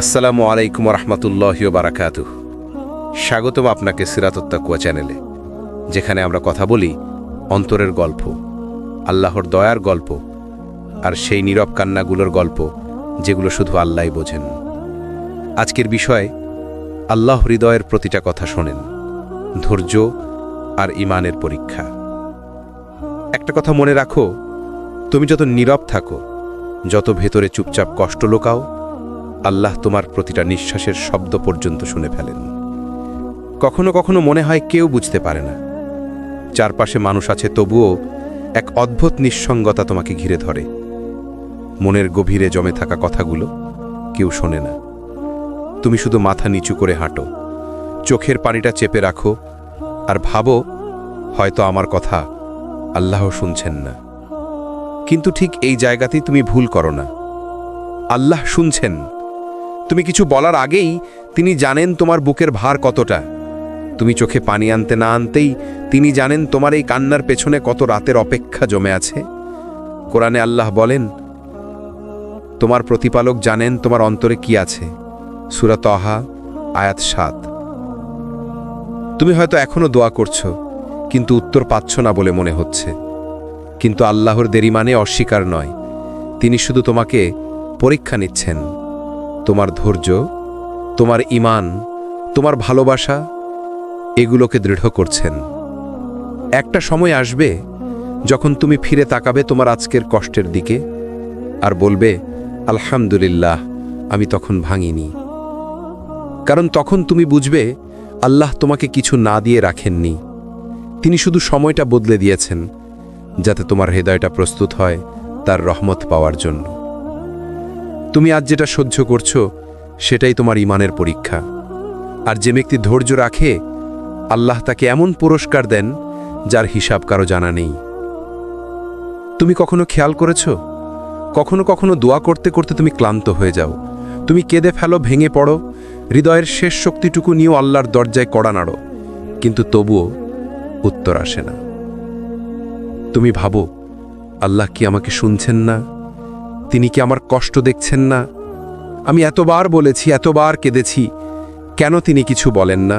আসসালামু আলাইকুম রহমতুল্লাহ বারাকাত স্বাগতম আপনাকে সিরাতত্তাকুয়া চ্যানেলে, যেখানে আমরা কথা বলি অন্তরের গল্প, আল্লাহর দয়ার গল্প, আর সেই নীরব কান্নাগুলোর গল্প, যেগুলো শুধু আল্লাহই বোঝেন। আজকের বিষয়, আল্লাহ হৃদয়ের প্রতিটা কথা শোনেন, ধৈর্য আর ইমানের পরীক্ষা। একটা কথা মনে রাখো, তুমি যত নীরব থাকো, যত ভেতরে চুপচাপ কষ্ট লোকাও আল্লাহ তোমার প্রতিটা নিঃশ্বাসের শব্দ পর্যন্ত শুনে ফেলেন। কখনো কখনো মনে হয় কেউ বুঝতে পারে না। চারপাশে মানুষ আছে, তবুও এক অদ্ভুত নিঃসঙ্গতা তোমাকে ঘিরে ধরে। মনের গভীরে জমে থাকা কথাগুলো কেউ শোনে না। তুমি শুধু মাথা নিচু করে হাঁটো, চোখের পানিটা চেপে রাখো, আর ভাবো, হয়তো আমার কথা আল্লাহ শুনছেন না। কিন্তু ঠিক এই জায়গাতেই তুমি ভুল করো না। আল্লাহ শুনছেন। তুমি কিছু বলার আগেই তিনি জানেন তোমার বুকের ভার কতটা। তুমি চোখে পানি আনতে না আনতেই তিনি জানেন তোমার এই কান্নার পেছনে কত রাতের অপেক্ষা জমে আছে। কোরআনে আল্লাহ বলেন, তোমার প্রতিপালক জানেন তোমার অন্তরে কি আছে। সুরাত অহা আয়াত সাত। তুমি হয়তো এখনও দোয়া করছ, কিন্তু উত্তর পাচ্ছ না বলে মনে হচ্ছে। কিন্তু আল্লাহর দেরি মানে অস্বীকার নয়। তিনি শুধু তোমাকে পরীক্ষা নিচ্ছেন। তোমার ধৈর্য, তোমার ইমান তোমার ভালোবাসা, এগুলোকে দৃঢ় করছেন। একটা সময় আসবে যখন তুমি ফিরে তাকাবে তোমার আজকের কষ্টের দিকে আর বলবে, আলহামদুলিল্লাহ, আমি তখন ভাঙিনি। কারণ তখন তুমি বুঝবে, আল্লাহ তোমাকে কিছু না দিয়ে রাখেননি। তিনি শুধু সময়টা বদলে দিয়েছেন যাতে তোমার হৃদয়টা প্রস্তুত হয় তার রহমত পাওয়ার জন্য। তুমি আজ যেটা সহ্য করছ, সেটাই তোমার ইমানের পরীক্ষা। আর যে ব্যক্তি ধৈর্য রাখে, আল্লাহ তাকে এমন পুরস্কার দেন, যার হিসাব কারও জানা নেই। তুমি কখনো খেয়াল করেছ? কখনো কখনো দোয়া করতে করতে তুমি ক্লান্ত হয়ে যাও। তুমি কেঁদে ফেলো, ভেঙে পড়ো। হৃদয়ের শেষ শক্তিটুকু নিয়েও আল্লাহর দরজায় কড়া নাড়ো। কিন্তু তবুও উত্তর আসে না। তুমি ভাবো, আল্লাহ কি আমাকে শুনছেন না? তিনি কি আমার কষ্ট দেখছেন না? আমি এতবার বলেছি, এতবার কেঁদেছি, কেন তিনি কিছু বলেন না?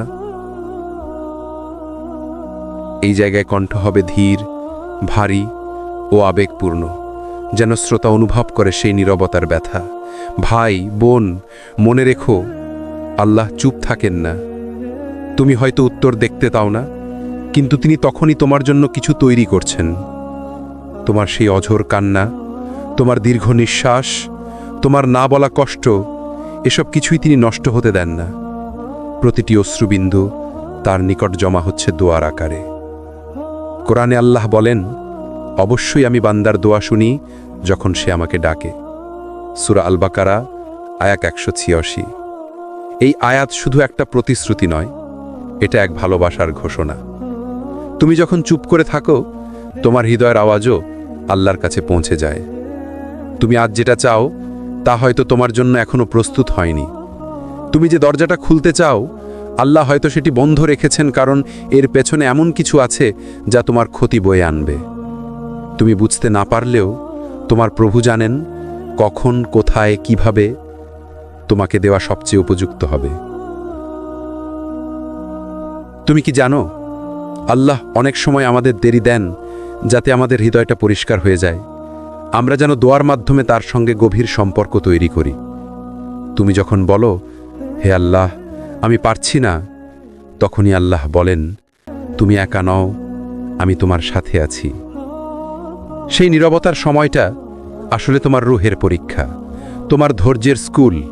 এই জায়গায় কণ্ঠ হবে ধীর, ভারী ও আবেগপূর্ণ, যেন শ্রোতা অনুভব করে সেই নীরবতার ব্যথা। ভাই, বোন, মনে রেখো, আল্লাহ চুপ থাকেন না। তুমি হয়তো উত্তর দেখতে তাও না, কিন্তু তিনি তখনই তোমার জন্য কিছু তৈরি করছেন। তোমার সেই অঝোর কান্না তোমার দীর্ঘ নিঃশ্বাস, তোমার না বলা কষ্ট, এসব কিছুই তিনি নষ্ট হতে দেন না। প্রতিটি অশ্রুবিন্দু তার নিকট জমা হচ্ছে দোয়ার আকারে। কোরআনে আল্লাহ বলেন, অবশ্যই আমি বান্দার দোয়া শুনি যখন সে আমাকে ডাকে। সুরা আলবাকারা আয়াক একশো ছিয়াশি। এই আয়াত শুধু একটা প্রতিশ্রুতি নয়, এটা এক ভালোবাসার ঘোষণা। তুমি যখন চুপ করে থাকো, তোমার হৃদয়ের আওয়াজও আল্লাহর কাছে পৌঁছে যায়। তুমি আজ যেটা চাও, তা হয়তো তোমার জন্য এখনও প্রস্তুত হয়নি। তুমি যে দরজাটা খুলতে চাও, আল্লাহ হয়তো সেটি বন্ধ রেখেছেন কারণ এর পেছনে এমন কিছু আছে যা তোমার ক্ষতি বয়ে আনবে। তুমি বুঝতে না পারলেও তোমার প্রভু জানেন কখন, কোথায়, কীভাবে তোমাকে দেওয়া সবচেয়ে উপযুক্ত হবে। তুমি কি জানো, আল্লাহ অনেক সময় আমাদের দেরি দেন যাতে আমাদের হৃদয়টা পরিষ্কার হয়ে যায়। আমরা যেন দোয়ার মাধ্যমে তার সঙ্গে গভীর সম্পর্ক তৈরি করি। তুমি যখন বলো, হে আল্লাহ, আমি পারছি না, তখনই আল্লাহ বলেন, তুমি একা নও, আমি তোমার সাথে আছি। সেই নীরবতার সময়টা আসলে তোমার রুহের পরীক্ষা, তোমার ধৈর্যের স্কুল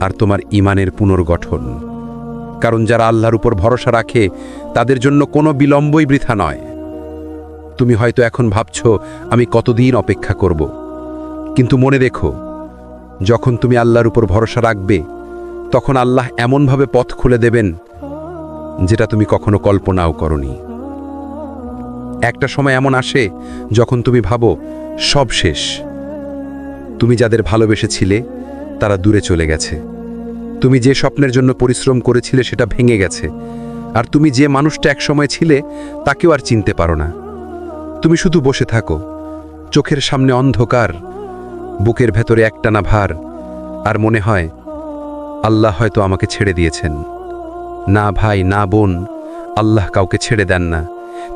আর তোমার ইমানের পুনর্গঠন। কারণ যারা আল্লাহর উপর ভরসা রাখে, তাদের জন্য কোনো বিলম্বই বৃথা নয়। তুমি হয়তো এখন ভাবছ, আমি কতদিন অপেক্ষা করব। কিন্তু মনে রেখো, যখন তুমি আল্লাহর উপর ভরসা রাখবে, তখন আল্লাহ এমনভাবে পথ খুলে দেবেন, যেটা তুমি কখনো কল্পনাও করনি। একটা সময় এমন আসে, যখন তুমি ভাবো, সব শেষ। তুমি যাদের ভালোবেসেছিলে, তারা দূরে চলে গেছে। তুমি যে স্বপ্নের জন্য পরিশ্রম করেছিলে, সেটা ভেঙে গেছে। আর তুমি যে মানুষটা একসময় ছিলে, তাকেও আর চিনতে পারো না। তুমি শুধু বসে থাকো। চোখের সামনে অন্ধকার, বুকের ভেতরে একটানা ভার, আর মনে হয়, আল্লাহ হয়তো আমাকে ছেড়ে দিয়েছেন। না ভাই, না বোন, আল্লাহ কাউকে ছেড়ে দেন না।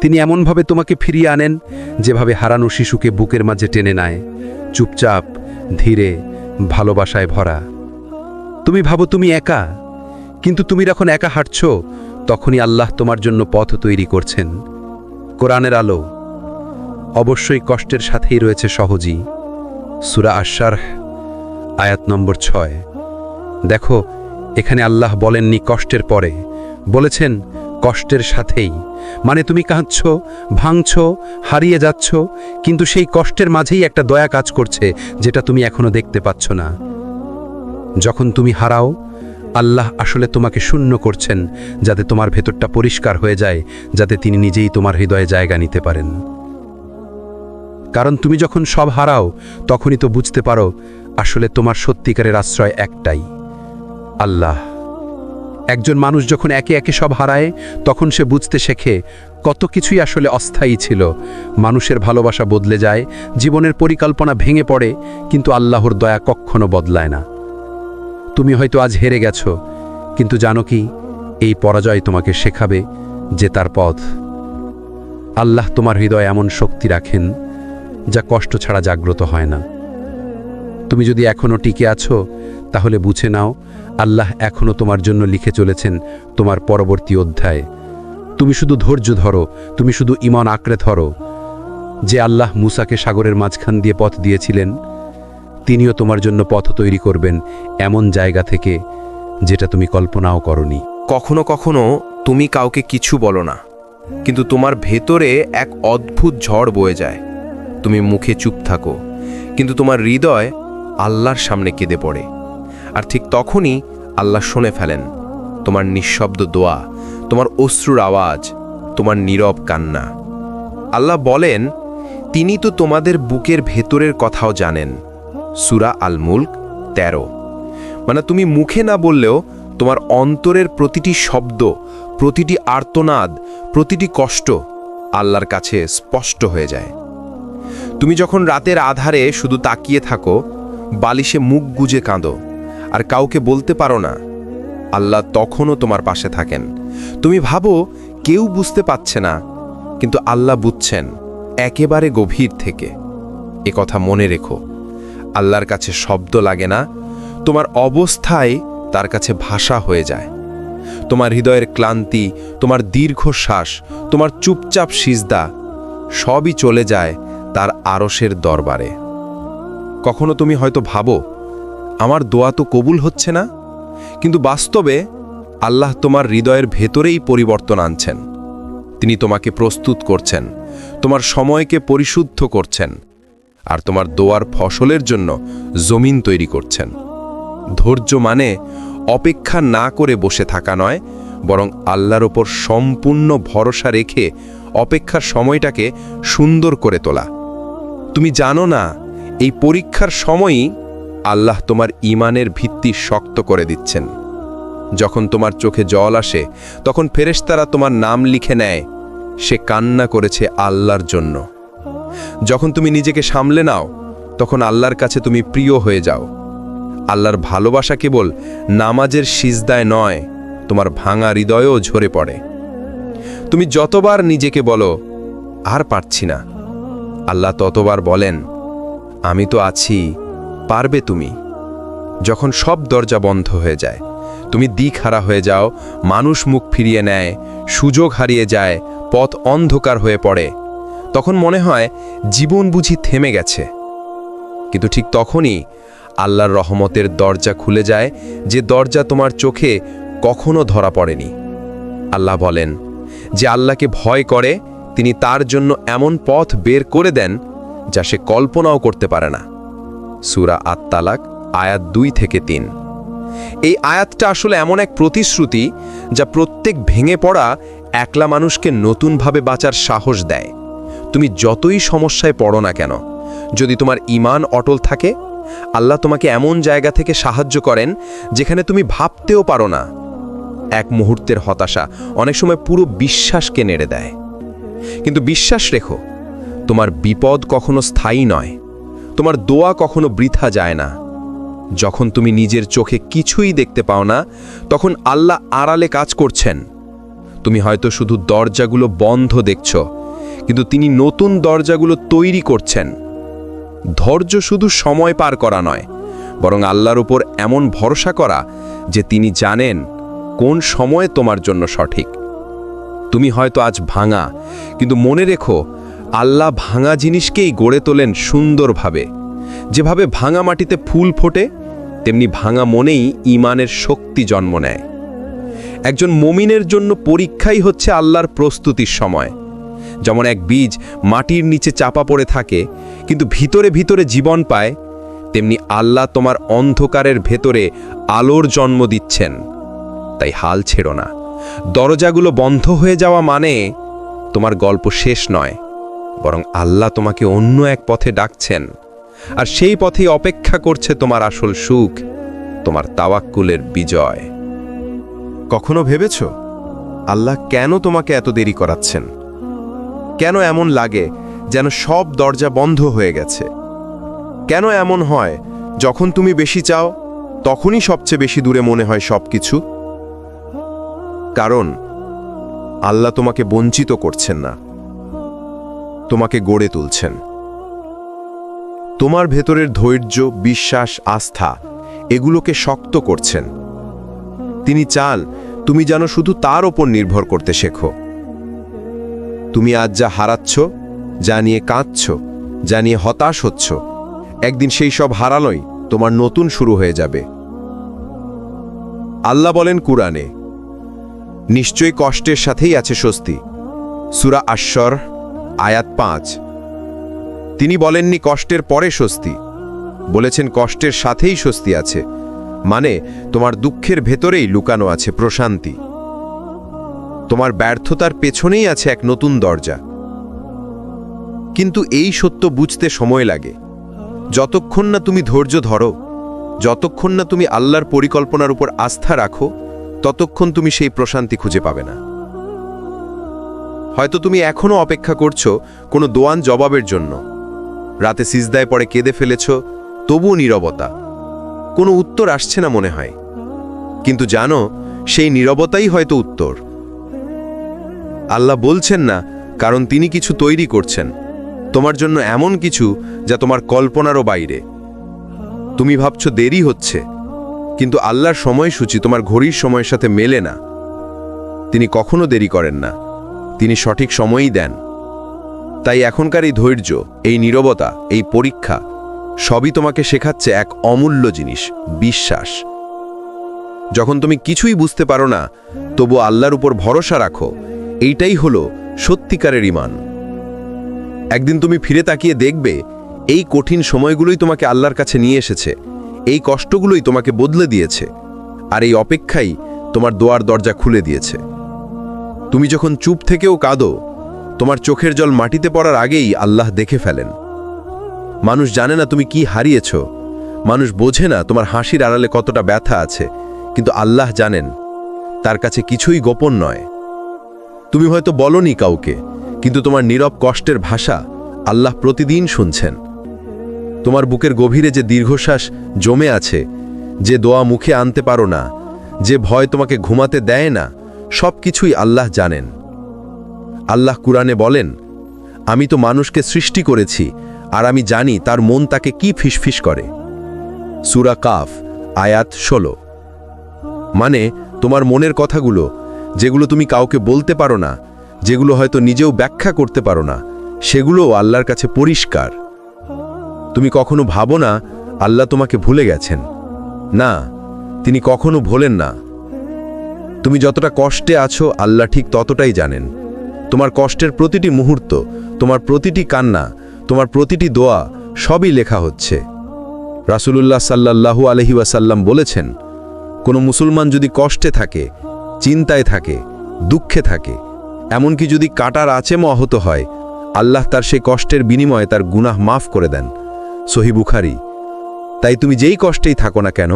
তিনি এমনভাবে তোমাকে ফিরিয়ে আনেন, যেভাবে হারানো শিশুকে বুকের মাঝে টেনে নেয়, চুপচাপ, ধীরে, ভালোবাসায় ভরা। তুমি ভাবো তুমি একা, কিন্তু তুমি যখন একা হাঁটছ, তখনই আল্লাহ তোমার জন্য পথ তৈরি করছেন। কোরআনের আলো অবশ্যই কষ্টের সাথেই রয়েছে সহজই। সুরা আশার আয়াত নম্বর ছয়। দেখো, এখানে আল্লাহ বলেননি কষ্টের পরে। বলেছেন, কষ্টের সাথেই। মানে তুমি কাঁদছ, ভাঙছ, হারিয়ে যাচ্ছ, কিন্তু সেই কষ্টের মাঝেই একটা দয়া কাজ করছে, যেটা তুমি এখনও দেখতে পাচ্ছ না। যখন তুমি হারাও, আল্লাহ আসলে তোমাকে শূন্য করছেন, যাতে তোমার ভেতরটা পরিষ্কার হয়ে যায়, যাতে তিনি নিজেই তোমার হৃদয়ে জায়গা নিতে পারেন। কারণ তুমি যখন সব হারাও, তখনই তো বুঝতে পারো আসলে তোমার সত্যিকারের আশ্রয় একটাই। আল্লাহ। একজন মানুষ যখন একে একে সব হারায়, তখন সে বুঝতে শেখে কত কিছুই আসলে অস্থায়ী ছিল। মানুষের ভালোবাসা বদলে যায়, জীবনের পরিকল্পনা ভেঙে পড়ে, কিন্তু আল্লাহর দয়া কখনো বদলায় না। তুমি হয়তো আজ হেরে গেছ, কিন্তু জানো কি, এই পরাজয় তোমাকে শেখাবে যে তার পথ। আল্লাহ তোমার হৃদয় এমন শক্তি রাখেন যা কষ্ট ছাড়া জাগ্রত হয় না। তুমি যদি এখনও টিকে আছো, তাহলে বুঝে নাও, আল্লাহ এখনও তোমার জন্য লিখে চলেছেন তোমার পরবর্তী অধ্যায়। তুমি শুধু ধৈর্য ধরো, তুমি শুধু ইমান আঁকড়ে ধরো। যে আল্লাহ মুসাকে সাগরের মাঝখান দিয়ে পথ দিয়েছিলেন, তিনিও তোমার জন্য পথ তৈরি করবেন এমন জায়গা থেকে যেটা তুমি কল্পনাও করনি। কখনো কখনো তুমি কাউকে কিছু বলো না, কিন্তু তোমার ভেতরে এক অদ্ভুত ঝড় বয়ে যায়। তুমি মুখে চুপ থাকো, কিন্তু তোমার হৃদয় আল্লাহর সামনে কেঁদে পড়ে। আর ঠিক তখনই আল্লাহ শুনে ফেলেন, তোমার নিঃশব্দ দোয়া, তোমার অশ্রুর আওয়াজ, তোমার নীরব কান্না। আল্লাহ বলেন, তিনি তো তোমাদের বুকের ভেতরের কথাও জানেন। সুরা আল মুল্ক তেরো। মানে তুমি মুখে না বললেও তোমার অন্তরের প্রতিটি শব্দ, প্রতিটি আর্তনাদ, প্রতিটি কষ্ট আল্লাহর কাছে স্পষ্ট হয়ে যায়। তুমি যখন রাতের আধারে শুধু তাকিয়ে থাকো, বালিশে মুখ গুজে কাঁদো, আর কাউকে বলতে পারো না, আল্লাহ তখনও তোমার পাশে থাকেন। তুমি ভাবো, কেউ বুঝতে পাচ্ছে না, কিন্তু আল্লাহ বুঝছেন, একেবারে গভীর থেকে। এ কথা মনে রেখো, আল্লাহর কাছে শব্দ লাগে না, তোমার অবস্থায় তার কাছে ভাষা হয়ে যায়। তোমার হৃদয়ের ক্লান্তি, তোমার দীর্ঘশ্বাস, তোমার চুপচাপ সিজদা, সবই চলে যায় তার আরসের দরবারে। কখনো তুমি হয়তো ভাবো, আমার দোয়া তো কবুল হচ্ছে না, কিন্তু বাস্তবে আল্লাহ তোমার হৃদয়ের ভেতরেই পরিবর্তন আনছেন। তিনি তোমাকে প্রস্তুত করছেন, তোমার সময়কে পরিশুদ্ধ করছেন, আর তোমার দোয়ার ফসলের জন্য জমিন তৈরি করছেন। ধৈর্য মানে অপেক্ষা না করে বসে থাকা নয়, বরং আল্লাহর ওপর সম্পূর্ণ ভরসা রেখে অপেক্ষার সময়টাকে সুন্দর করে তোলা। তুমি জানো না, এই পরীক্ষার সময়ই আল্লাহ তোমার ইমানের ভিত্তি শক্ত করে দিচ্ছেন। যখন তোমার চোখে জল আসে, তখন ফেরেশতারা তোমার নাম লিখে নেয়, সে কান্না করেছে আল্লাহর জন্য। যখন তুমি নিজেকে সামলে নাও, তখন আল্লাহর কাছে তুমি প্রিয় হয়ে যাও। আল্লাহর ভালোবাসা কেবল নামাজের সিজদায় নয়, তোমার ভাঙা হৃদয়ও ঝরে পড়ে। তুমি যতবার নিজেকে বলো, আর পারছি না। আল্লাহ ততবার বলেন, আমি তো আছি, পারবে তুমি? যখন সব দরজা বন্ধ হয়ে যায়, তুমি দিক হারা হয়ে যাও, মানুষ মুখ ফিরিয়ে নেয়, সুযোগ হারিয়ে যায়, পথ অন্ধকার হয়ে পড়ে। তখন মনে হয়, জীবন বুঝি থেমে গেছে। কিন্তু ঠিক তখনই আল্লাহর রহমতের দরজা খুলে যায়, যে দরজা তোমার চোখে কখনো ধরা পড়েনি। আল্লাহ বলেন, যে আল্লাহকে ভয় করে তিনি তার জন্য এমন পথ বের করে দেন যা সে কল্পনাও করতে পারে না। সুরা আত্মালাক আয়াত দুই থেকে তিন। এই আয়াতটা আসলে এমন এক প্রতিশ্রুতি যা প্রত্যেক ভেঙে পড়া, একলা মানুষকে নতুনভাবে বাঁচার সাহস দেয়। তুমি যতই সমস্যায় পড়ো না কেন, যদি তোমার ইমান অটল থাকে, আল্লাহ তোমাকে এমন জায়গা থেকে সাহায্য করেন যেখানে তুমি ভাবতেও পারো না। এক মুহূর্তের হতাশা অনেক সময় পুরো বিশ্বাসকে নেড়ে দেয়। কিন্তু বিশ্বাস রেখো, তোমার বিপদ কখনো স্থায়ী নয়, তোমার দোয়া কখনো বৃথা যায় না। যখন তুমি নিজের চোখে কিছুই দেখতে পাও না, তখন আল্লাহ আড়ালে কাজ করছেন। তুমি হয়তো শুধু দরজাগুলো বন্ধ দেখছ, কিন্তু তিনি নতুন দরজাগুলো তৈরি করছেন। ধৈর্য শুধু সময় পার করা নয়, বরং আল্লাহর উপর এমন ভরসা করা যে তিনি জানেন কোন সময়ে তোমার জন্য সঠিক। তুমি হয়তো আজ ভাঙা। কিন্তু মনে রেখো, আল্লাহ ভাঙা জিনিসকেই গড়ে তোলেন সুন্দরভাবে। যেভাবে ভাঙা মাটিতে ফুল ফোটে, তেমনি ভাঙা মনেই ইমানের শক্তি জন্ম নেয়। একজন মমিনের জন্য পরীক্ষাই হচ্ছে আল্লাহর প্রস্তুতির সময়। যেমন এক বীজ মাটির নিচে চাপা পড়ে থাকে, কিন্তু ভিতরে ভিতরে জীবন পায়, তেমনি আল্লাহ তোমার অন্ধকারের ভেতরে আলোর জন্ম দিচ্ছেন। তাই হাল ছেড়ো না। দরজাগুলো বন্ধ হয়ে যাওয়া মানে তোমার গল্প শেষ নয়, বরং আল্লাহ তোমাকে অন্য এক পথে ডাকছেন, আর সেই পথেই অপেক্ষা করছে তোমার আসল সুখ, তোমার তাওয়াক্কুলের বিজয়। কখনো ভেবেছ, আল্লাহ কেন তোমাকে এত দেরি করাচ্ছেন? কেন এমন লাগে যেন সব দরজা বন্ধ হয়ে গেছে? কেন এমন হয়, যখন তুমি বেশি চাও, তখনই সবচেয়ে বেশি দূরে মনে হয় সব কিছু কারণ আল্লাহ তোমাকে বঞ্চিত করছেন না। তোমাকে গড়ে তুলছেন। তোমার ভেতরের ধৈর্য, বিশ্বাস, আস্থা এগুলোকে শক্ত করছেন। তিনি চান তুমি যেন শুধু তার ওপর নির্ভর করতে শেখো। তুমি আজ যা হারাচ্ছ, যা নিয়ে কাঁদছ, যা নিয়ে হতাশ হচ্ছ, একদিন সেই সব হারানোই তোমার নতুন শুরু হয়ে যাবে। আল্লাহ বলেন কুরআনে নিশ্চয়ই কষ্টের সাথেই আছে স্বস্তি। সুরা আশ্বর আয়াত পাঁচ। তিনি বলেননি কষ্টের পরে স্বস্তি। বলেছেন কষ্টের সাথেই স্বস্তি আছে। মানে তোমার দুঃখের ভেতরেই লুকানো আছে প্রশান্তি। তোমার ব্যর্থতার পেছনেই আছে এক নতুন দরজা। কিন্তু এই সত্য বুঝতে সময় লাগে। যতক্ষণ না তুমি ধৈর্য ধরো, যতক্ষণ না তুমি আল্লাহর পরিকল্পনার উপর আস্থা রাখো ততক্ষণ তুমি সেই প্রশান্তি খুঁজে পাবে না। হয়তো তুমি এখনও অপেক্ষা করছ কোনো দোয়ান জবাবের জন্য। রাতে সিজদায় পড়ে কেঁদে ফেলেছ, তবুও নীরবতা। কোনো উত্তর আসছে না মনে হয়। কিন্তু জানো, সেই নীরবতাই হয়তো উত্তর। আল্লাহ বলছেন না, কারণ তিনি কিছু তৈরি করছেন। তোমার জন্য এমন কিছু যা তোমার কল্পনারও বাইরে। তুমি ভাবছ দেরি হচ্ছে। কিন্তু আল্লাহর সময়সূচি তোমার ঘড়ির সময়ের সাথে মেলে না। তিনি কখনো দেরি করেন না। তিনি সঠিক সময়ই দেন। তাই এখনকার এই ধৈর্য, এই নীরবতা, এই পরীক্ষা, সবই তোমাকে শেখাচ্ছে এক অমূল্য জিনিস, বিশ্বাস। যখন তুমি কিছুই বুঝতে পারো না, তবু আল্লাহর উপর ভরসা রাখো, এইটাই হলো সত্যিকারের ইমান একদিন তুমি ফিরে তাকিয়ে দেখবে, এই কঠিন সময়গুলোই তোমাকে আল্লাহর কাছে নিয়ে এসেছে। এই কষ্টগুলোই তোমাকে বদলে দিয়েছে, আর এই অপেক্ষাই তোমার দোয়ার দরজা খুলে দিয়েছে। তুমি যখন চুপ থেকেও কাঁদো, তোমার চোখের জল মাটিতে পড়ার আগেই আল্লাহ দেখে ফেলেন। মানুষ জানে না তুমি কি হারিয়েছ, মানুষ বোঝে না তোমার হাসির আড়ালে কতটা ব্যথা আছে, কিন্তু আল্লাহ জানেন, তার কাছে কিছুই গোপন নয়। তুমি হয়তো বলনি কাউকে, কিন্তু তোমার নীরব কষ্টের ভাষা আল্লাহ প্রতিদিন শুনছেন। তোমার বুকের গভীরে যে দীর্ঘশ্বাস জমে আছে, যে দোয়া মুখে আনতে পারো না, যে ভয় তোমাকে ঘুমাতে দেয় না সব কিছুই আল্লাহ জানেন। আল্লাহ কুরআনে বলেন, আমি তো মানুষকে সৃষ্টি করেছি, আর আমি জানি তার মন তাকে কি ফিসফিস করে। সুরা কাফ, আয়াত ষোলো। মানে তোমার মনের কথাগুলো, যেগুলো তুমি কাউকে বলতে পারো না, যেগুলো হয়তো নিজেও ব্যাখ্যা করতে পারো না, সেগুলোও আল্লাহর কাছে পরিষ্কার। তুমি কখনো ভাবো না আল্লাহ তোমাকে ভুলে গেছেন? না, তিনি কখনো ভোলেন না। তুমি যতটা কষ্টে আছো, আল্লাহ ঠিক ততটাই জানেন। তোমার কষ্টের প্রতিটি মুহূর্ত, তোমার প্রতিটি কান্না, তোমার প্রতিটি দোয়া সবই লেখা হচ্ছে। রাসূলুল্লাহ সাল্লাল্লাহু আলহি ওয়াসাল্লাম বলেছেন, কোনো মুসলমান যদি কষ্টে থাকে, চিন্তায় থাকে, দুঃখে থাকে, এমনকি যদি কাটার আচেম অহত হয়, আল্লাহ তার সেই কষ্টের বিনিময়ে তার গুনাহ মাফ করে দেন। সহি বুখারি। তাই তুমি যেই কষ্টেই থাকো না কেন,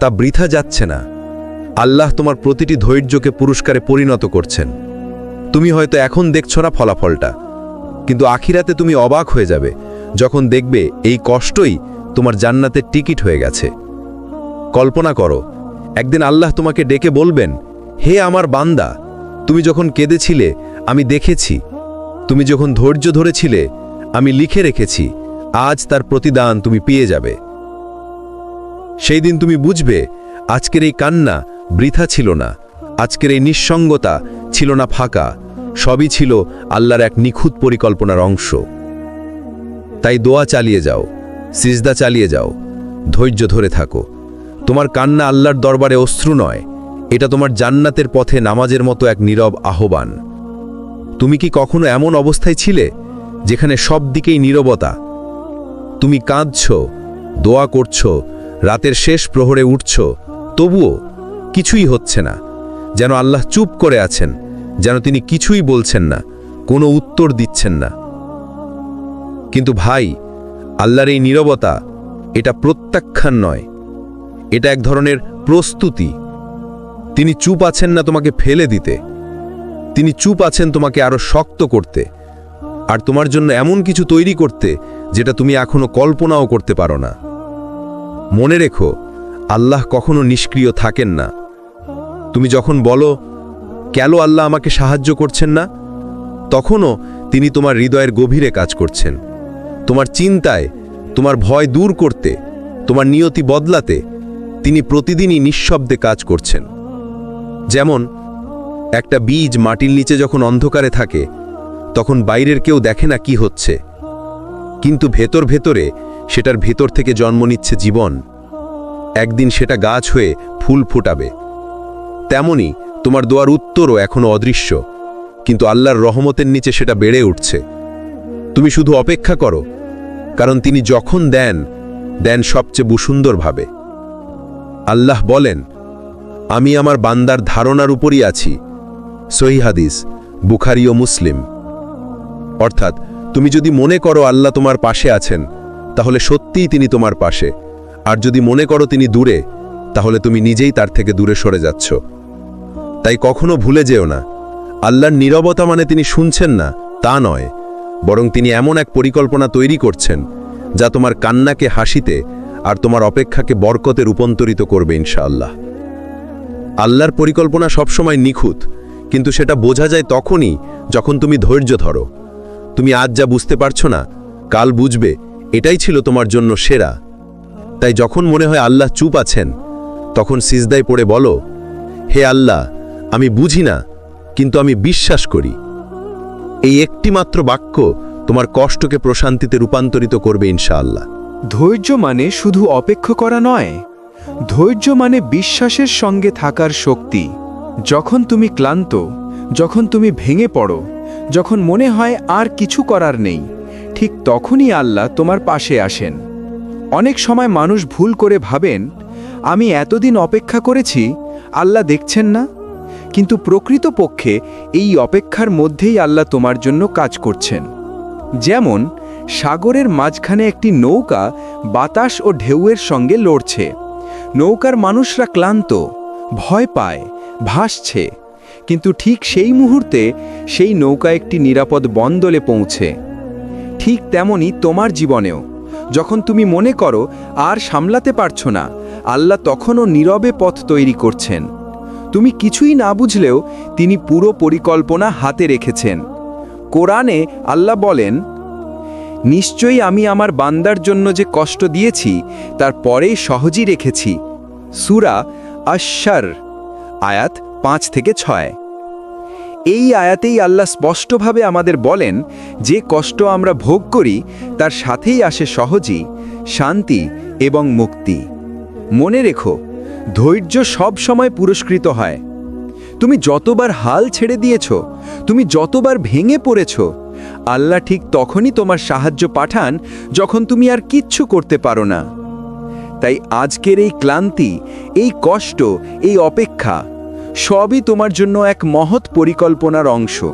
তা বৃথা যাচ্ছে না। আল্লাহ তোমার প্রতিটি ধৈর্যকে পুরস্কারে পরিণত করছেন। তুমি হয়তো এখন দেখছ না ফলাফলটা, কিন্তু আখিরাতে তুমি অবাক হয়ে যাবে যখন দেখবে এই কষ্টই তোমার জান্নাতের টিকিট হয়ে গেছে। কল্পনা করো, একদিন আল্লাহ তোমাকে ডেকে বলবেন, হে আমার বান্দা, তুমি যখন কেঁদেছিলে, আমি দেখেছি। তুমি যখন ধৈর্য ধরেছিলে, আমি লিখে রেখেছি। আজ তার প্রতিদান তুমি পেয়ে যাবে। সেই দিন তুমি বুঝবে, আজকের এই কান্না বৃথা ছিল না, আজকের এই নিঃসঙ্গতা ছিল না ফাঁকা, সবই ছিল আল্লাহর এক নিখুঁত পরিকল্পনার অংশ। তাই দোয়া চালিয়ে যাও, সিজদা চালিয়ে যাও, ধৈর্য ধরে থাকো। তোমার কান্না আল্লাহর দরবারে অশ্রু নয়, এটা তোমার জান্নাতের পথে নামাজের মতো এক নীরব আহ্বান। তুমি কি কখনো এমন অবস্থায় ছিলে, যেখানে সব দিকেই নীরবতা তুমি কাঁদছ, দোয়া করছ, রাতের শেষ প্রহরে উঠছ, তবুও কিছুই হচ্ছে না। যেন আল্লাহ চুপ করে আছেন, যেন তিনি কিছুই বলছেন না, কোনো উত্তর দিচ্ছেন না। কিন্তু ভাই, আল্লাহর এই নীরবতা এটা প্রত্যাখ্যান নয়। এটা এক ধরনের প্রস্তুতি। তিনি চুপ আছেন না তোমাকে ফেলে দিতে। তিনি চুপ আছেন তোমাকে আরও শক্ত করতে। আর তোমার জন্য এমন কিছু তৈরি করতে যেটা তুমি এখনও কল্পনাও করতে পারো না। মনে রেখো, আল্লাহ কখনো নিষ্ক্রিয় থাকেন না। তুমি যখন বলো, কেন আল্লাহ আমাকে সাহায্য করছেন না? তখনও তিনি তোমার হৃদয়ের গভীরে কাজ করছেন। তোমার চিন্তায়, তোমার ভয় দূর করতে, তোমার নিয়তি বদলাতে তিনি প্রতিদিনই নিঃশব্দে কাজ করছেন। যেমন, একটা বীজ মাটির নিচে যখন অন্ধকারে থাকে তখন বাইরের কেউ দেখে না কি হচ্ছে। কিন্তু ভেতর ভেতরে সেটার ভেতর থেকে জন্ম নিচ্ছে জীবন। একদিন সেটা গাছ হয়ে ফুল ফুটাবে। তেমনি তোমার দোয়ার উত্তরও এখনও অদৃশ্য। কিন্তু আল্লাহর রহমতের নিচে সেটা বেড়ে উঠছে। তুমি শুধু অপেক্ষা করো, কারণ তিনি যখন দেন দেন সবচেয়ে বুসুন্দরভাবে আল্লাহ বলেন, আমি আমার বান্দার ধারণার উপরই আছি। সহি হাদিস, বুখারি ও মুসলিম। অর্থাৎ তুমি যদি মনে করো আল্লাহ তোমার পাশে আছেন, তাহলে সত্যিই তিনি তোমার পাশে। আর যদি মনে করো তিনি দূরে, তাহলে তুমি নিজেই তার থেকে দূরে সরে যাচ্ছ। তাই কখনো ভুলে যেও না। আল্লাহর নীরবতা মানে তিনি শুনছেন না, তা নয়। বরং তিনি এমন এক পরিকল্পনা তৈরি করছেন, যা তোমার কান্নাকে হাসিতে আর তোমার অপেক্ষাকে বরকতে রূপান্তরিত করবে ইনশাআল্লাহ। আল্লাহর পরিকল্পনা সবসময় নিখুঁত, কিন্তু সেটা বোঝা যায় তখনই যখন তুমি ধৈর্য ধরো। তুমি আজ যা বুঝতে পারছ না, কাল বুঝবে, এটাই ছিল তোমার জন্য সেরা। তাই যখন মনে হয় আল্লাহ চুপ আছেন, তখন সিজদায় পড়ে বলো, হে আল্লাহ, আমি বুঝি না, কিন্তু আমি বিশ্বাস করি। এই একটি মাত্র বাক্য তোমার কষ্টকে প্রশান্তিতে রূপান্তরিত করবে ইনশাআল্লাহ। ধৈর্য মানে শুধু অপেক্ষা করা নয়, ধৈর্য মানে বিশ্বাসের সঙ্গে থাকার শক্তি। যখন তুমি ক্লান্ত, যখন তুমি ভেঙে পড়ো যখন মনে হয় আর কিছু করার নেই, ঠিক তখনই আল্লাহ তোমার পাশে আসেন। অনেক সময় মানুষ ভুল করে ভাবেন, আমি এতদিন অপেক্ষা করেছি, আল্লাহ দেখছেন না? কিন্তু প্রকৃতপক্ষে এই অপেক্ষার মধ্যেই আল্লাহ তোমার জন্য কাজ করছেন। যেমন, সাগরের মাঝখানে একটি নৌকা বাতাস ও ঢেউয়ের সঙ্গে লড়ছে। নৌকার মানুষরা ক্লান্ত, ভয় পায়, ভাসছে। কিন্তু ঠিক সেই মুহূর্তে সেই নৌকা একটি নিরাপদ বন্দলে পৌঁছে। ঠিক তেমনি তোমার জীবনেও। যখন তুমি মনে করো, আর সামলাতে পারছ না, আল্লাহ তখনও নীরবে পথ তৈরি করছেন। তুমি কিছুই না বুঝলেও তিনি পুরো পরিকল্পনা হাতে রেখেছেন। কোরআনে আল্লাহ বলেন, নিশ্চয়ই আমি আমার বান্দার জন্য যে কষ্ট দিয়েছি, তার পরেই সহজই রেখেছি। সুরা আশার আয়াত পাঁচ থেকে ছয়। এই আয়াতেই আল্লাহ স্পষ্টভাবে আমাদের বলেন, যে কষ্ট আমরা ভোগ করি, তার সাথেই আসে সহজই শান্তি এবং মুক্তি। মনে রেখো, ধৈর্য সব সময় পুরস্কৃত হয়। তুমি যতবার হাল ছেড়ে দিয়েছ, তুমি যতবার ভেঙে পড়েছ, আল্লাহ ঠিক তখনই তোমার সাহায্য পাঠান যখন তুমি আর কিচ্ছু করতে পারো না। তাই আজকের এই ক্লান্তি, এই কষ্ট, এই অপেক্ষা সবই তোমার জন্য এক মহৎ পরিকল্পনার অংশ।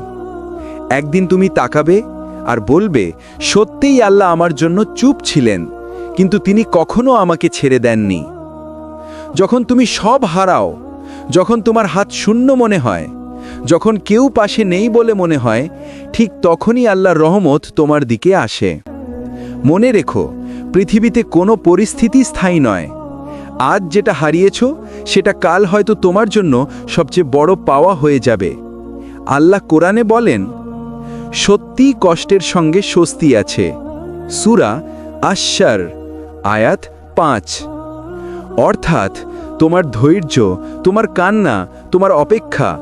একদিন তুমি তাকাবে আর বলবে, সত্যিই আল্লাহ আমার জন্য চুপ ছিলেন, কিন্তু তিনি কখনো আমাকে ছেড়ে দেননি। যখন তুমি সব হারাও, যখন তোমার হাত শূন্য মনে হয়, যখন কেউ পাশে নেই বলে মনে হয়, ঠিক তখনই আল্লাহর রহমত তোমার দিকে আসে। মনে রেখো, পৃথিবীতে কোনো পরিস্থিতি স্থায়ী নয়। আজ যেটা হারিয়েছ, সেটা কাল হয়তো তোমার জন্য সবচেয়ে বড় পাওয়া হয়ে যাবে। আল্লাহ কোরআনে বলেন, সত্যি কষ্টের সঙ্গে স্বস্তি আছে। সুরা আশ্বার আয়াত পাঁচ। অর্থাৎ, তোমার ধৈর্য, তোমার কান্না, তোমার অপেক্ষা,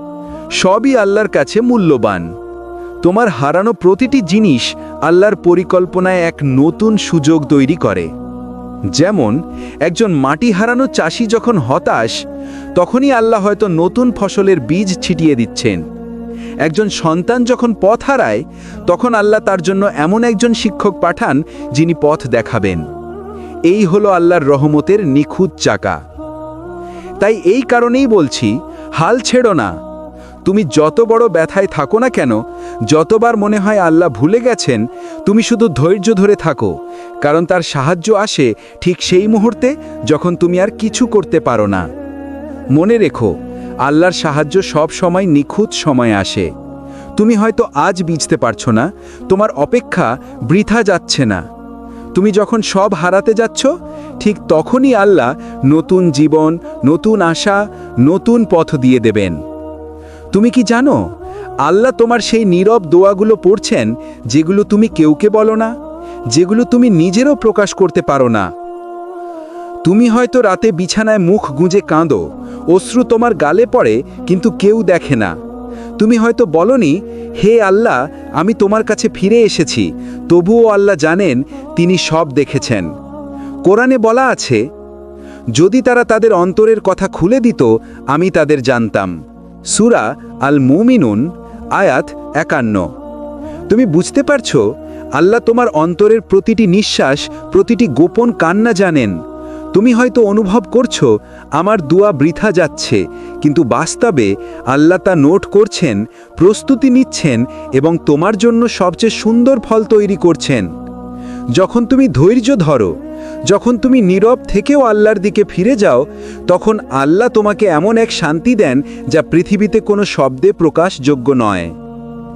সবই আল্লাহর কাছে মূল্যবান। তোমার হারানো প্রতিটি জিনিস আল্লাহর পরিকল্পনায় এক নতুন সুযোগ তৈরি করে। যেমন, একজন মাটি হারানো চাষি যখন হতাশ, তখনই আল্লাহ হয়তো নতুন ফসলের বীজ ছিটিয়ে দিচ্ছেন। একজন সন্তান যখন পথ হারায়, তখন আল্লাহ তার জন্য এমন একজন শিক্ষক পাঠান যিনি পথ দেখাবেন। এই হলো আল্লাহর রহমতের নিখুঁত চাকা। তাই এই কারণেই বলছি, হাল ছেড়ো না। তুমি যত বড় ব্যথায় থাকো না কেন, যতবার মনে হয় আল্লাহ ভুলে গেছেন, তুমি শুধু ধৈর্য ধরে থাকো, কারণ তার সাহায্য আসে ঠিক সেই মুহূর্তে যখন তুমি আর কিছু করতে পারো না। মনে রেখো, আল্লাহর সাহায্য সব সময় নিখুঁত সময় আসে। তুমি হয়তো আজ বুঝতে পারছ না, তোমার অপেক্ষা বৃথা যাচ্ছে না। তুমি যখন সব হারাতে যাচ্ছ, ঠিক তখনই আল্লাহ নতুন জীবন, নতুন আশা, নতুন পথ দিয়ে দেবেন। তুমি কি জানো? আল্লাহ তোমার সেই নীরব দোয়াগুলো পড়ছেন, যেগুলো তুমি কেউকে বলো না, যেগুলো তুমি নিজেরও প্রকাশ করতে পারো না। তুমি হয়তো রাতে বিছানায় মুখ গুঁজে কাঁদো, অশ্রু তোমার গালে পড়ে, কিন্তু কেউ দেখে না। তুমি হয়তো বলনি, হে আল্লাহ, আমি তোমার কাছে ফিরে এসেছি, তবুও আল্লাহ জানেন, তিনি সব দেখেছেন। কোরআনে বলা আছে, যদি তারা তাদের অন্তরের কথা খুলে দিত, আমি তাদের জানতাম। সুরা আল মুমিনুন আয়াত একান্ন। তুমি বুঝতে পারছ? আল্লাহ তোমার অন্তরের প্রতিটি নিঃশ্বাস, প্রতিটি গোপন কান্না জানেন। তুমি হয়তো অনুভব করছ, আমার দুয়া বৃথা যাচ্ছে, কিন্তু বাস্তবে আল্লাহ তা নোট করছেন, প্রস্তুতি নিচ্ছেন এবং তোমার জন্য সবচেয়ে সুন্দর ফল তৈরি করছেন। যখন তুমি ধৈর্য ধরো যখন তুমি নীরব থেকেও আল্লাহর দিকে ফিরে যাও, তখন আল্লাহ তোমাকে এমন এক শান্তি দেন যা পৃথিবীতে কোনো শব্দে প্রকাশযোগ্য নয়।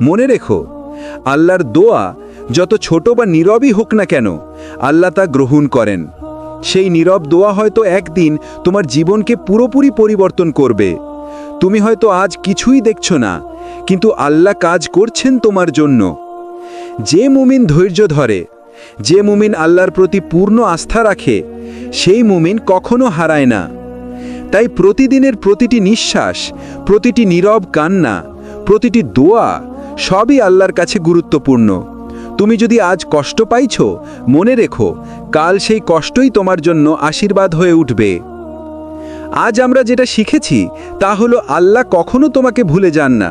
মনে রেখো, আল্লাহর দোয়া যত ছোট বা নীরবই হোক না কেন, আল্লাহ তা গ্রহণ করেন। সেই নীরব দোয়া হয়তো একদিন তোমার জীবনকে পুরোপুরি পরিবর্তন করবে। তুমি হয়তো আজ কিছুই দেখছ না, কিন্তু আল্লাহ কাজ করছেন তোমার জন্য। যে মুমিন ধৈর্য ধরে যে মুমিন আল্লাহর প্রতি পূর্ণ আস্থা রাখে, সেই মুমিন কখনো হারায় না। তাই প্রতিদিনের প্রতিটি নিঃশ্বাস, প্রতিটি নীরব কান্না, প্রতিটি দোয়া সবই আল্লাহর কাছে গুরুত্বপূর্ণ। তুমি যদি আজ কষ্ট পাইছ, মনে রেখো, কাল সেই কষ্টই তোমার জন্য আশীর্বাদ হয়ে উঠবে। আজ আমরা যেটা শিখেছি, তা হলো আল্লাহ কখনো তোমাকে ভুলে যান না।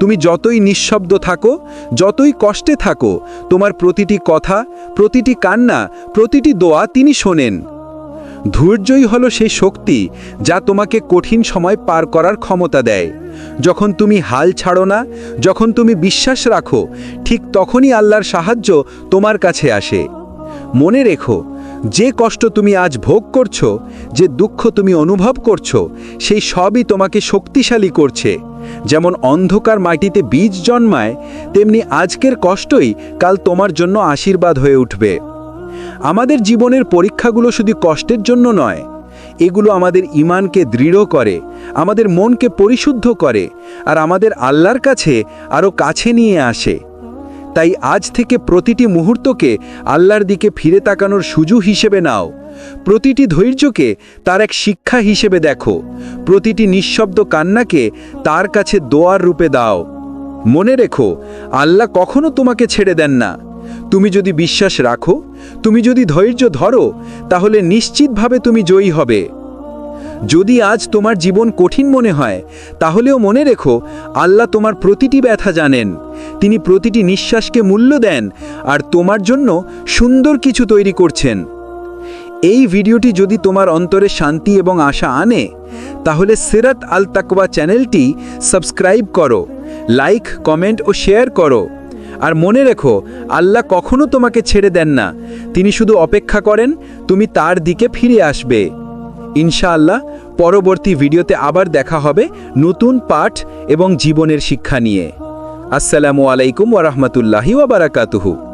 তুমি যতই নিঃশব্দ থাকো, যতই কষ্টে থাকো, তোমার প্রতিটি কথা, প্রতিটি কান্না, প্রতিটি দোয়া তিনি শোনেন। ধৈর্যই হলো সেই শক্তি যা তোমাকে কঠিন সময় পার করার ক্ষমতা দেয়। যখন তুমি হাল ছাড়ো না, যখন তুমি বিশ্বাস রাখো, ঠিক তখনই আল্লাহর সাহায্য তোমার কাছে আসে। মনে রেখো, যে কষ্ট তুমি আজ ভোগ করছ, যে দুঃখ তুমি অনুভব করছ, সেই সবই তোমাকে শক্তিশালী করছে। যেমন অন্ধকার মাটিতে বীজ জন্মায়, তেমনি আজকের কষ্টই কাল তোমার জন্য আশীর্বাদ হয়ে উঠবে। আমাদের জীবনের পরীক্ষাগুলো শুধু কষ্টের জন্য নয়, এগুলো আমাদের ইমানকে দৃঢ় করে, আমাদের মনকে পরিশুদ্ধ করে, আর আমাদের আল্লাহর কাছে আরও কাছে নিয়ে আসে। তাই আজ থেকে প্রতিটি মুহূর্তকে আল্লাহর দিকে ফিরে তাকানোর সুযোগ হিসেবে নাও। প্রতিটি ধৈর্যকে তার এক শিক্ষা হিসেবে দেখো। প্রতিটি নিঃশব্দ কান্নাকে তার কাছে দোয়ার রূপে দাও। মনে রেখো, আল্লাহ কখনো তোমাকে ছেড়ে দেন না। তুমি যদি বিশ্বাস রাখো, তুমি যদি ধৈর্য ধরো, তাহলে নিশ্চিতভাবে তুমি জয়ী হবে। যদি আজ তোমার জীবন কঠিন মনে হয়, তাহলেও মনে রেখো, আল্লাহ তোমার প্রতিটি ব্যথা জানেন। তিনি প্রতিটি নিঃশ্বাসকে মূল্য দেন আর তোমার জন্য সুন্দর কিছু তৈরি করছেন। এই ভিডিওটি যদি তোমার অন্তরে শান্তি এবং আশা আনে, তাহলে সিরাত আল তাকওয়া চ্যানেলটি সাবস্ক্রাইব করো, লাইক, কমেন্ট ও শেয়ার করো। আর মনে রেখো, আল্লাহ কখনো তোমাকে ছেড়ে দেন না। তিনি শুধু অপেক্ষা করেন, তুমি তার দিকে ফিরে আসবে। ইনশাআল্লাহ, পরবর্তী ভিডিওতে আবার দেখা হবে নতুন পাঠ এবং জীবনের শিক্ষা নিয়ে। আসসালামু আলাইকুম ওরহমতুল্লাহি ওবরাকাতুহু